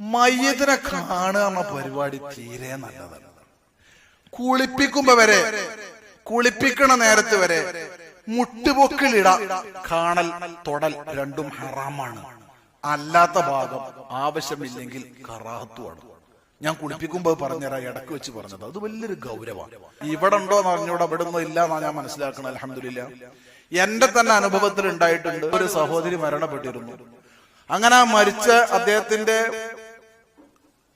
മയ്യത്തിനെ കാണുക എന്ന പരിപാടി തീരെ നല്ലതല്ല. കുളിപ്പിക്കുമ്പോ വരെ കുളിപ്പിക്കണ നേരത്ത് വരെ മുട്ടുപൊക്കിലിട കാണൽ തൊടൽ രണ്ടും ഹറാമാണ്. അല്ലാത്ത ഭാഗം ആവശ്യമില്ലെങ്കിൽ കറാത്തുമാണ് ഞാൻ കുളിപ്പിക്കുമ്പോൾ പറഞ്ഞുതരാം ഇടയ്ക്ക് വെച്ച് പറഞ്ഞത്. അത് വലിയൊരു ഗൗരവമാണ് ഇവിടെ ഉണ്ടോ എന്ന് അറിഞ്ഞൂടെ ഇവിടെ ഒന്നും ഇല്ല ഞാൻ മനസ്സിലാക്കണം അലഹമില്ല എന്റെ തന്നെ അനുഭവത്തിൽ ഉണ്ടായിട്ടുണ്ട് ഒരു സഹോദരി മരണപ്പെട്ടിരുന്നു. അങ്ങനെ മരിച്ച അദ്ദേഹത്തിന്റെ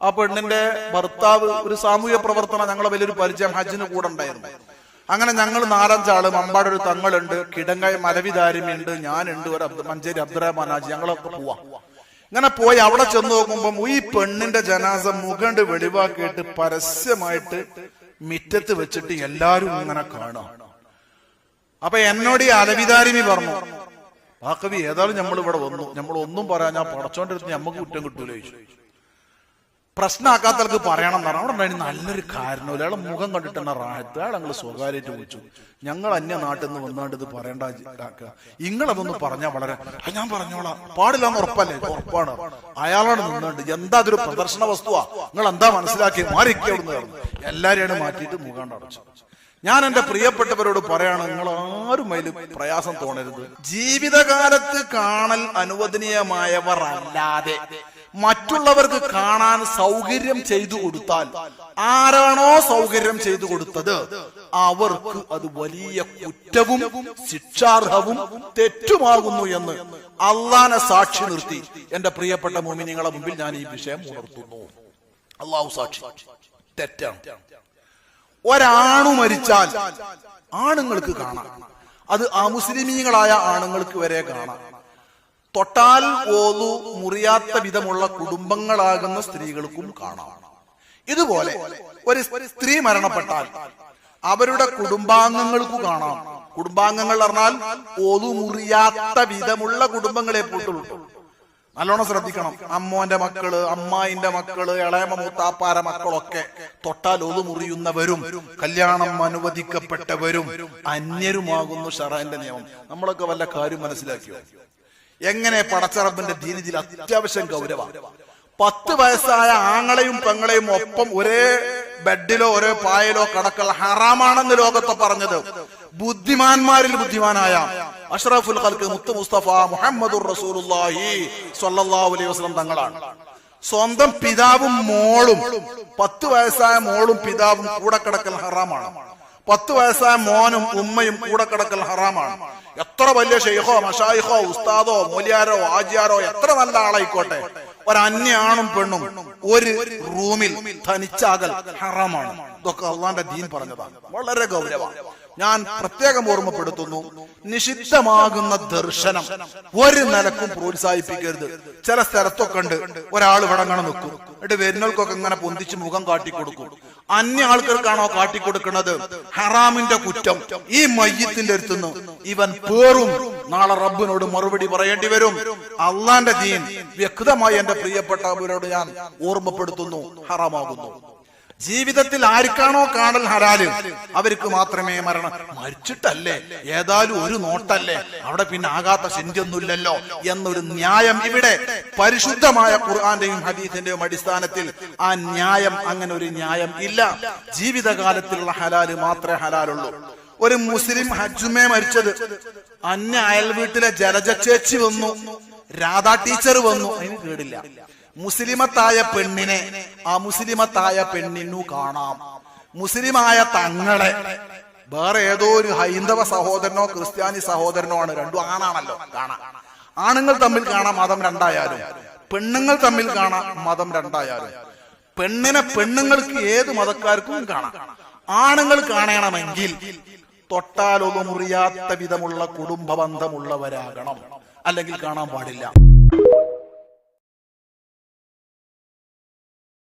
ആ പെണ്ണിന്റെ ഭർത്താവ് ഒരു സാമൂഹ്യ പ്രവർത്തനം ഞങ്ങളെ വലിയൊരു പരിചയം ഹജ്ജിന് കൂടെ ഉണ്ടായിരുന്നു. അങ്ങനെ ഞങ്ങൾ നാലഞ്ചാൾ മമ്പാട് ഒരു തങ്ങളുണ്ട് കിടങ്ങായ മലവിദാരിമുണ്ട് ഞാനുണ്ട് ഒരു മഞ്ചേരി അബ്ദുറഹ്മാൻ ഹാജി ഞങ്ങളൊക്കെ പോവാ. ഇങ്ങനെ പോയി അവിടെ ചെന്ന് നോക്കുമ്പോ ഈ പെണ്ണിന്റെ ജനാസ മുഖണ്ട് വെളിവാക്കിയിട്ട് പരസ്യമായിട്ട് മിറ്റത്ത് വെച്ചിട്ട് എല്ലാരും ഇങ്ങനെ കാണാം. അപ്പൊ എന്നോട് ഈ അലവിദാരിമി പറഞ്ഞു ആ ഏതായാലും നമ്മൾ ഇവിടെ വന്നു. നമ്മൾ ഒന്നും പറയാൻ ഞാൻ പടച്ചോണ്ടിരുന്ന് നമുക്ക് കുറ്റം കിട്ടൂലോ? ചോദിച്ചു പ്രശ്നമാക്കാത്തവർക്ക് പറയണം എന്ന് പറഞ്ഞു അവിടെ നല്ലൊരു കാരണമില്ല അയാളെ മുഖം കണ്ടിട്ട് തന്നെ റാഹത്ത്. അയാൾ ഞങ്ങൾ സ്വകാര്യമായിട്ട് വിളിച്ചു ഞങ്ങൾ അന്യ നാട്ടിൽ നിന്ന് വന്നാണ്ട് ഇത് പറയേണ്ട ഇതാക്കുക. ഇങ്ങളതൊന്ന് പറഞ്ഞാൽ വളരെ ഞാൻ പറഞ്ഞോളാം. പാടില്ല എന്ന് ഉറപ്പല്ലേ? ഉറപ്പാണ്. അയാളാണ് നിന്നുണ്ട്. എന്താ അതൊരു പ്രദർശന വസ്തുവാ? നിങ്ങൾ എന്താ മനസ്സിലാക്കി മാറിക്കുക അവിടുന്ന് പറഞ്ഞു. എല്ലാരെയാണ് മാറ്റിയിട്ട് മുഖം അടച്ചു. ഞാൻ എന്റെ പ്രിയപ്പെട്ടവരോട് പറയാണ് നിങ്ങൾ ആരും അതിൽ പ്രയാസം തോന്നരുത്. ജീവിതകാലത്ത് കാണൽ അനുവദനീയമായവർ അല്ലാതെ മറ്റുള്ളവർക്ക് കാണാൻ സൗകര്യം ചെയ്തു കൊടുത്താൽ ആരാണോ സൗകര്യം ചെയ്തു കൊടുത്തത് അവർക്ക് അത് വലിയ കുറ്റവും ശിക്ഷാർഹവും തെറ്റുമാകുന്നു എന്ന് അള്ളാനെ സാക്ഷി നിർത്തി. എന്റെ പ്രിയപ്പെട്ട മോമിനിങ്ങളെ മുമ്പിൽ ഞാൻ ഈ വിഷയം ഉണർത്തുന്നു. അള്ളാഹു സാക്ഷി. തെറ്റാണ്. ഒരാണു മരിച്ചാൽ ആണുങ്ങൾക്ക് കാണാം. അത് അമുസ്ലിമീങ്ങളായ ആണുങ്ങൾക്ക് വരെ കാണാം. തൊട്ടാൽ ഓതു മുറിയാത്ത വിധമുള്ള കുടുംബങ്ങളാകുന്ന സ്ത്രീകൾക്കും കാണാം. ഇതുപോലെ ഒരു സ്ത്രീ മരണപ്പെട്ടാൽ അവരുടെ കുടുംബാംഗങ്ങൾക്ക് കാണാം. കുടുംബാംഗങ്ങൾ പറഞ്ഞാൽ ഓതു മുറിയാത്ത വിധമുള്ള കുടുംബങ്ങളെ പൂട്ടുള്ളൂ നല്ലോണം ശ്രദ്ധിക്കണം. അമ്മോന്റെ മക്കൾ അമ്മായിന്റെ മക്കൾ ഇളയമ മൂത്താപ്പാര മക്കളൊക്കെ തൊട്ടാൽ ഒതു മുറിയുന്നവരും കല്യാണം അനുവദിക്കപ്പെട്ടവരും അന്യരുമാകുന്നു ഷറാന്റെ നിയമം. നമ്മളൊക്കെ വല്ല കാര്യം മനസ്സിലാക്കിയോ? എങ്ങനെ പടച്ചറബിന്റെ ദീനിതിൽ അത്യാവശ്യം ഗൗരവ? പത്ത് വയസ്സായ ആങ്ങളെയും പെങ്ങളെയും ഒപ്പം ഒരേ ബെഡിലോ ഒരേ പായലോ കടക്കൽ ഹറാമാണെന്ന് ലോകത്തെ പറഞ്ഞത് ബുദ്ധിമാന്മാരിൽ ബുദ്ധിമാനായ അഷ്റഫുൽ ഖൽക്ക് മുത്ത് മുസ്തഫ മുഹമ്മദുർ റസൂലുള്ളാഹി സ്വല്ലല്ലാഹു അലൈഹി വസല്ലം തങ്ങളാണ്. സ്വന്തം പിതാവും മോളും പത്ത് വയസ്സായ മോളും പിതാവും കൂടെ കിടക്കൽ ഹറാമാണ്. പത്ത് വയസ്സായ മോനും ഉമ്മയും കൂടെ കിടക്കൽ ഹറാമാണ്. എത്ര വലിയ ഷെയ്ഖോ മഷായിഖോ ഉസ്താദോ മൂലിയാരോ ആജിയാരോ എത്ര നല്ല ആളായിക്കോട്ടെ. ഒരന്യാണും പെണ്ണും ഒരു റൂമിൽ തനിച്ചാകൽ ഹറാമാണ്. ഇതൊക്കെ അള്ളാന്റെ ദീൻ പറഞ്ഞതാണ്. വളരെ ഗൗരവമാണ് ഞാൻ പ്രത്യേകം ഓർമ്മപ്പെടുത്തുന്നു നിഷിദ്ധമാകുന്ന ദർശനം. ഒരു നിലക്കും പ്രോത്സാഹിപ്പിക്കരുത്. ചില സ്ഥലത്തൊക്കെ ഉണ്ട് ഒരാൾ ഇവിടെ അങ്ങനെ നിൽക്കും. എന്നിട്ട് വരുന്നവർക്കൊക്കെ ഇങ്ങനെ പൊന്തിച്ച് മുഖം കാട്ടിക്കൊടുക്കും. അന്യ ആൾക്കാർക്കാണോ കാട്ടിക്കൊടുക്കുന്നത് ഹറാമിന്റെ കുറ്റം. ഈ മയ്യത്തിന്റെ അടുത്തുനിന്ന് ഇവൻ പേറും നാളെ റബ്ബിനോട് മറുപടി പറയേണ്ടി വരും. അള്ളാന്റെ ദീൻ വ്യക്തമായി എന്റെ പ്രിയപ്പെട്ടവരോട് ഞാൻ ഓർമ്മപ്പെടുത്തുന്നു. ഹറാമാകുന്നു. ജീവിതത്തിൽ ആർക്കാണോ കാണൽ ഹരാൽ അവർക്ക് മാത്രമേ മരണം. മരിച്ചിട്ടല്ലേ? ഏതായാലും ഒരു നോട്ടല്ലേ? അവിടെ പിന്നെ ആകാത്ത ചിന്തയൊന്നുമില്ലല്ലോ എന്നൊരു ന്യായം ഇവിടെ. പരിശുദ്ധമായ ഖുർആന്റെയും ഹദീസിന്റെയും അടിസ്ഥാനത്തിൽ ആ ന്യായം അങ്ങനെ ഒരു ന്യായം ഇല്ല. ജീവിതകാലത്തിലുള്ള ഹലാൽ മാത്രമേ ഹലാലുള്ളൂ. ഒരു മുസ്ലിം ഹജ്ജുമേ മരിച്ചത്. അന്യ അയൽ വീട്ടിലെ ജലജ ചേച്ചി വന്നു. രാധാ ടീച്ചർ വന്നു. അതിന് കേടില്ല. മുസ്ലിമത്തായ പെണ്ണിനെ ആ മുസ്ലിമത്തായ പെണ്ണിനു കാണാം. മുസ്ലിമായ തങ്ങളെ. വേറെ ഏതോ ഒരു ഹൈന്ദവ സഹോദരനോ ക്രിസ്ത്യാനി സഹോദരനോ ആണ്. രണ്ടു ആണാണല്ലോ. കാണാം. ആണുങ്ങൾ തമ്മിൽ കാണാം മതം രണ്ടായാലും. പെണ്ണുങ്ങൾ തമ്മിൽ കാണാം മതം രണ്ടായാലും. പെണ്ണിനെ പെണ്ണുങ്ങൾക്ക് ഏത് മതക്കാർക്കും കാണാം. ആണുങ്ങൾ കാണണമെങ്കിൽ തൊട്ടാലൊന്നും മുറിയാത്ത വിധമുള്ള കുടുംബ ബന്ധമുള്ളവരാകണം. അല്ലെങ്കിൽ കാണാൻ പാടില്ല.